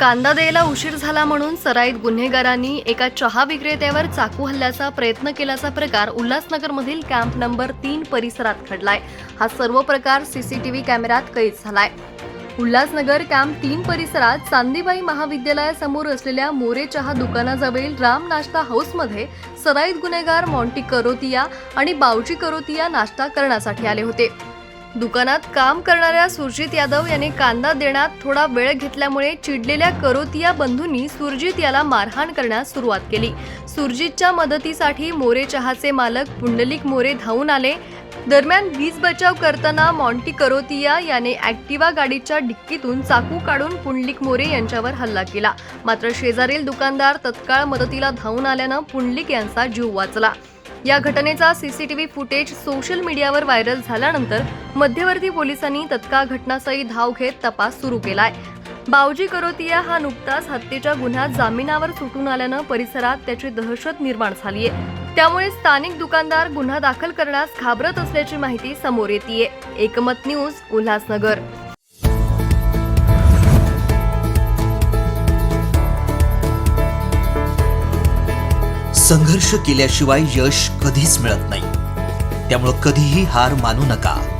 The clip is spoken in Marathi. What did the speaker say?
कांदा द्यायला उशीर झाला म्हणून सराईत गुन्हेगारांनी एका चहा विक्रेत्यावर चाकू हल्ल्याचा प्रयत्न केल्याचा प्रकार उल्हासनगरमधील कॅम्प नंबर तीन परिसरात घडलाय. हा सर्व प्रकार सीसीटीव्ही कॅमेऱ्यात कैद झालाय. उल्हासनगर कॅम्प तीन परिसरात चांदीबाई महाविद्यालयासमोर असलेल्या मोरे चहा दुकानाजवळील राम नाश्ता हाऊसमध्ये सराईत गुन्हेगार मॉन्टी करोतिया आणि बावजी करोतिया नाश्ता करण्यासाठी आले होते. दुकानात काम करणाऱ्या सुरजित यादव यांनी कांदा देण्यात थोडा वेळ घेतल्यामुळे चिडलेल्या करोतिया बंधूंनी सुरजित याला मारहाण करण्यास सुरुवात केली. सुरजितच्या मदतीसाठी मोरे चहाचे मालक पुंडलिक मोरे धावून आले. दरम्यान वीज बचाव करताना मॉन्टी करोतिया याने ॲक्टिवा गाडीच्या डिक्कीतून चाकू काढून पुंडलिक मोरे यांच्यावर हल्ला केला. मात्र शेजारील दुकानदार तत्काळ मदतीला धावून आल्यानं पुंडलिक यांचा जीव वाचला. या घटनेचा सीसीटीव्ही फुटेज सोशल मीडियावर व्हायरल झाल्यानंतर मध्यवर्ती पोलिसांनी तत्काळ घटनास्थळी धाव घेत तपास सुरू केलाय. बावजी करोतिया हा नुकताच हत्येच्या गुन्ह्यात जामिनावर सुटून आल्यानं परिसरात त्याची दहशत निर्माण झालीय. त्यामुळे स्थानिक दुकानदार गुन्हा दाखल करण्यास घाबरत असल्याची माहिती समोर येते एकमत न्यूज उल्हासनगर. संघर्ष केल्याशिवाय यश कधीच मिळत नाही. त्यामुळं कधीही हार मानू नका.